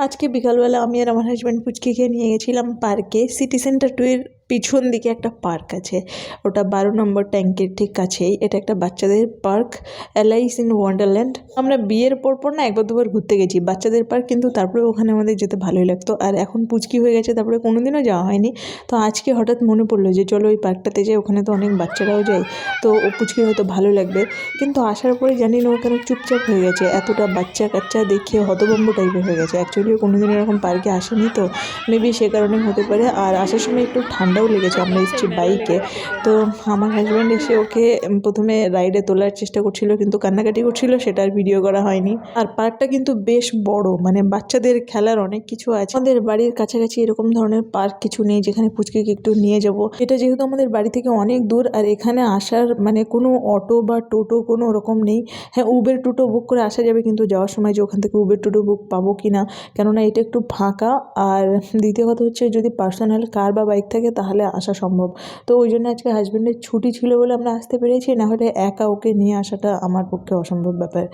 আজকে বিকালবেলা আমি আর আমার হাজব্যান্ড পুচকিকে নিয়ে গেছিলাম পার্কে সিটি সেন্টার টু এর পিছন দিকে একটা পার্ক আছে। ওটা বারো নম্বর ট্যাঙ্কের ঠিক কাছেই। এটা একটা বাচ্চাদের পার্ক। অ্যালাইস ইন ওয়ান্ডারল্যান্ড আমরা বিয়ের পর পর না একবার দুবার ঘুরতে গেছি। বাচ্চাদের পার্ক কিন্তু তারপরে ওখানে আমাদের যেতে ভালোই লাগতো। আর এখন পুচকি হয়ে গেছে, তারপরে কোনোদিনও যাওয়া হয়নি। তো আজকে হঠাৎ মনে পড়ল যে, চলো ওই পার্কটাতে যাই, ওখানে তো অনেক বাচ্চারাও যায়। তো ও পুচকি হয়তো ভালো লাগবে। কিন্তু আসার পরে জানি না ওখানে চুপচাপ হয়ে গেছে। এতটা বাচ্চা কাচ্চা দেখে হতভম্ব টাইপের হয়ে গেছে। অ্যাকচুয়ালি কোনোদিন এরকম পার্কে আসেনি তো। মেবি সে কারণে হতে পারে। আর আসার সময় একটু ঠান্ডাও লেগেছে আমরা এসেছি বাইকে তো আমার হাজব্যান্ড এসে ওকে প্রথমে রাইডে তোলার চেষ্টা করছিল কিন্তু কান্নাকাটি করছিল সেটা আর ভিডিও করা হয়নি। আর পার্কটা কিন্তু বেশ বড় মানে বাচ্চাদের খেলার অনেক কিছু আছে। আমাদের বাড়ির কাছাকাছি এরকম ধরনের পার্ক কিছু নেই যেখানে পুচকিকে একটু নিয়ে যাব। এটা যেহেতু আমাদের বাড়ি থেকে অনেক দূর আর এখানে আসার মানে কোনো অটো বা টোটো কোনো রকম নেই। হ্যাঁ উবের টোটো বুক করে আসা যাবে কিন্তু যাওয়ার সময় যে ওখান থেকে উবের টোটো বুক পাবো কি না কেননা এটা একটু ফাঁকা। আর দ্বিতীয় কথা হচ্ছে যদি পার্সোনাল কার বা বাইক থাকে তাহলে আসা সম্ভব। তো ওই জন্য আজকে হাজব্যান্ডের ছুটি ছিল বলে আমরা আসতে পেরেছি, না হলে একা ওকে নিয়ে আসাটা আমার পক্ষে অসম্ভব ব্যাপার।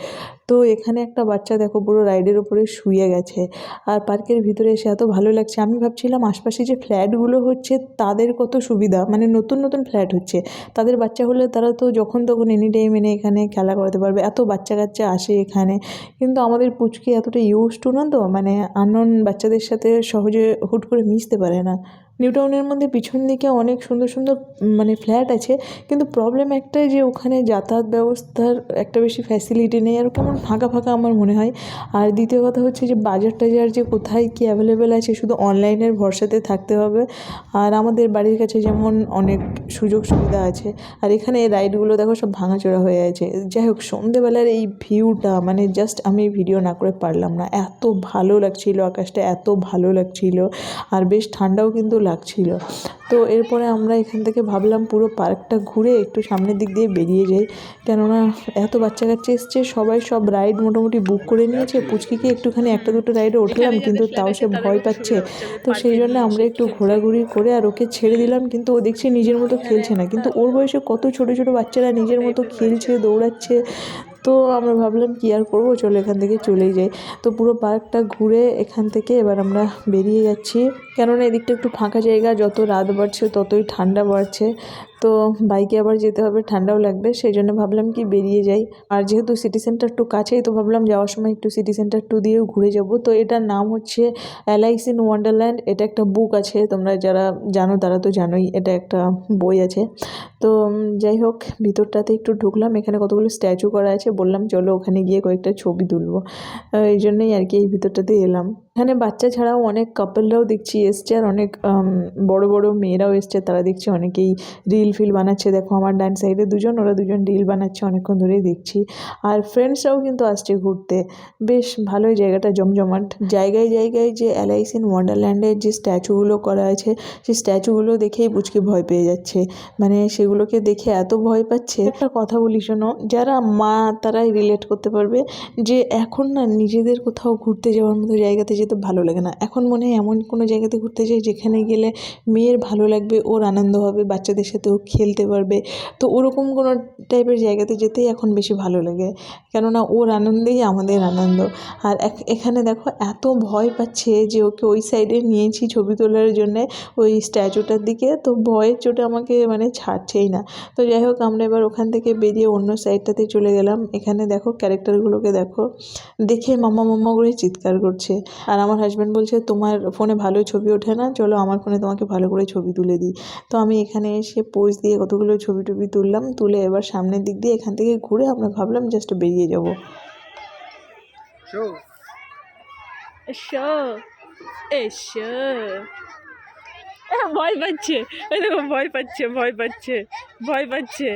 তো এখানে একটা বাচ্চা দেখো পুরো রাইডের উপরে শুয়ে গেছে আর পার্কের ভিতরে এসে এত ভালো লাগছে। আমি ভাবছিলাম আশপাশে যে ফ্ল্যাটগুলো হচ্ছে তাদের কত সুবিধা মানে নতুন নতুন ফ্ল্যাট হচ্ছে। তাদের বাচ্চা হলে তারা তো যখন তখন এনি টাইম এনে এখানে খেলা করাতে পারবে। এত বাচ্চা কাচ্চা আসে এখানে। কিন্তু আমাদের পুচকি এতটা ইউজ টু না তো মানে আনন বাচ্চাদের সাথে সহজে হুট করে মিশতে পারে না। নিউ টাউনের মধ্যে পিছন দিকে অনেক সুন্দর সুন্দর মানে ফ্ল্যাট আছে, কিন্তু প্রবলেম একটাই যে ওখানে যাতায়াত ব্যবস্থার একটা বেশি ফ্যাসিলিটি নেই, আর কেমন ফাঁকা ফাঁকা আমার মনে হয়। আর দ্বিতীয় কথা হচ্ছে যে বাজার টাজার যে কোথায় কী অ্যাভেলেবেল আছে, শুধু অনলাইনের ভরসাতে থাকতে হবে। আর আমাদের বাড়ির কাছে যেমন অনেক সুযোগ সুবিধা আছে, আর এখানে রাইডগুলো দেখো সব ভাঙাচোরা হয়ে আছে। যাই হোক, সন্ধেবেলার এই ভিউটা মানে জাস্ট আমি ভিডিও না করে পারলাম না। এত ভালো লাগছিল, আকাশটা এত ভালো লাগছিল। আর বেশ ঠান্ডাও কিন্তু লাগছিল। তো এরপরে আমরা এখান থেকে ভাবলাম পুরো পার্কটা ঘুরে একটু সামনের দিক দিয়ে বেরিয়ে যাই। কেননা এত বাচ্চা কাচ্চা এসছে সবাই সব রাইড মোটামুটি বুক করে নিয়েছে। পুচকিকে একটুখানি একটা দুটো রাইডে উঠলাম কিন্তু তাও সে ভয় পাচ্ছে। তো সেই জন্য আমরা একটু ঘোরাঘুরি করে আর ওকে ছেড়ে দিলাম কিন্তু ও দেখছি নিজের মতো খেলছে না। কিন্তু ওর বয়সে কত ছোট ছোট বাচ্চারা নিজের মতো খেলছে দৌড়াচ্ছে। তো আমরা ভাবলাম কি আর করব, চলো এখান থেকে চলেই যাই। তো পুরো পার্কটা ঘুরে এখান থেকে এবার আমরা বেরিয়ে যাচ্ছি। কেননা এদিকটা একটু ফাঁকা জায়গা, যত রাত বাড়ছে ততই ঠান্ডা বাড়ছে। তো বাইকে আবার যেতে হবে, ঠান্ডাও লাগবে, সেই জন্য ভাবলাম কি বেরিয়ে যাই। আর যেহেতু সিটি সেন্টার টু কাছেই, তো ভাবলাম যাওয়ার সময় একটু সিটি সেন্টার টু দিয়েও ঘুরে যাব। তো এটার নাম হচ্ছে অ্যালাইস ইন ওয়ান্ডারল্যান্ড এটা একটা বুক আছে, তোমরা যারা জানো তারা তো জানোই, এটা একটা বই আছে। তো যাই হোক, ভিতরটাতে একটু ঢুকলাম, এখানে কতগুলো স্ট্যাচু করা আছে বললাম চলো ওখানে গিয়ে কয়েকটা ছবি তুলবো। এই জন্যই আর কি এই ভিতরটাতে এলাম। এখানে বাচ্চা ছাড়াও অনেক কাপলরাও দেখছি এসছে আর অনেক বড় বড় মেয়েরাও এসছে। তারা দেখছি অনেকেই রিল ফিল বানাচ্ছে। দেখো আমার ডান সাইডে দুজন, ওরা দুজন রিল বানাচ্ছে অনেকক্ষণ ধরেই দেখছি। আর ফ্রেন্ডসরাও কিন্তু আসছে ঘুরতে। বেশ ভালোই জায়গাটা, জমজমাট। জায়গায় জায়গায় যে অ্যালাইস ইন ওয়ান্ডারল্যান্ডের যে স্ট্যাচুগুলো করা আছে সেই স্ট্যাচুগুলো দেখেই বুঝকে ভয় পেয়ে যাচ্ছে। মানে সেগুলোকে দেখে এত ভয় পাচ্ছে। একটা কথা বলি, শোনো, যারা মা, তারাই রিলেট করতে পারবে যে এখন না নিজেদের কোথাও ঘুরতে যাওয়ার মতো জায়গাতে যেতে ভালো লাগে না। এখন মনে হয় এমন কোনো জায়গাতে ঘুরতে যাই যেখানে গেলে মেয়ের ভালো লাগবে, ওর আনন্দ হবে, বাচ্চাদের সাথে ও খেলতে পারবে। তো ওরকম কোনো টাইপের জায়গাতে যেতেই এখন বেশি ভালো লাগে। কেননা ওর আনন্দেই আমাদের আনন্দ। আর এখানে দেখো এত ভয় পাচ্ছে যে ওকে ওই সাইডে নিয়েছি ছবি তোলার জন্যে, ওই স্ট্যাচুটার দিকে। তো ভয়ের চোটে আমাকে মানে ছাড়ছেই না। তো যাই হোক, আমরা এবার ওখান থেকে বেরিয়ে অন্য সাইডটাতে চলে গেলাম। এখানে দেখো ক্যারেক্টারগুলোকে দেখো। দেখে মাম্মা মাম্মা করে চিৎকার করছে। আর আমার হাজব্যান্ড বলছে তোমার ফোনে ভালো ছবি ওঠে না চলো আমার ফোনে তোমাকে ভালো করে ছবি তুলে দিই। তো আমি এখানে এসে পোজ দিয়ে কতগুলো ছবি টবি তুললাম তুলে এবার সামনের দিক দিয়ে এখান থেকে ঘুরে আমরা ভাবলাম জাস্ট বেরিয়ে যাব। ভয় পাচ্ছে। ভয় পাচ্ছে ভয় পাচ্ছে ভয় পাচ্ছে।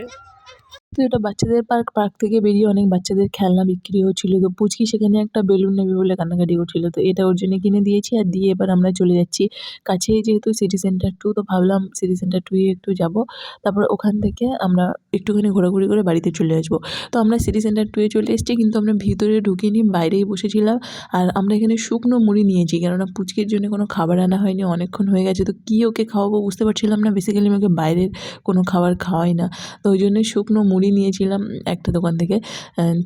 তো এটা বাচ্চাদের পার্ক পার্ক থেকে বেরিয়ে অনেক বাচ্চাদের খেলনা বিক্রি হচ্ছিল। তো পুচকি সেখানে একটা বেলুন নেবে বলে কান্নাকাটি করছিল। তো এটা ওর জন্য কিনে দিয়েছি আর দিয়ে এবার আমরা চলে যাচ্ছি কাছে যেহেতু সিটি সেন্টার টু তো ভাবলাম সিটি সেন্টার টুয়ে একটু যাব। তারপর ওখান থেকে আমরা একটুখানি ঘোরাঘুরি করে বাড়িতে চলে আসব। তো আমরা সিটি সেন্টার টুয়ে চলে এসেছি কিন্তু আমরা ভিতরে ঢুকিনি, বাইরেই বসেছিলাম। আর আমরা এখানে শুকনো মুড়ি নিয়েছি কেননা পুচকির জন্য কোনো খাবার আনা হয়নি, অনেকক্ষণ হয়ে গেছে। তো কী ওকে খাওয়াবো বুঝতে পারছিলাম না। বেসিক্যালি আমি ওকে বাইরের কোনো খাবার খাওয়াই না। তো ওই জন্য শুকনো মুড়ি নিয়েছিলাম একটা দোকান থেকে।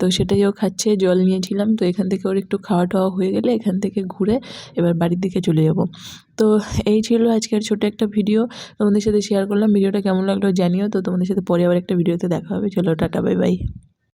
তো সেটাই ও খাচ্ছে, জল নিয়েছিলাম। তো এখান থেকে ওর একটু খাওয়া টাওয়া হয়ে গেলে এখান থেকে ঘুরে এবার বাড়ির দিকে চলে যাব। তো এই ছিল আজকের ছোট একটা ভিডিও। তোমাদের সাথে শেয়ার করলাম। ভিডিওটা কেমন লাগল জানিও। তো তোমাদের সাথে পরে আবার একটা ভিডিওতে দেখা হবে। চলো, টাটা বাই বাই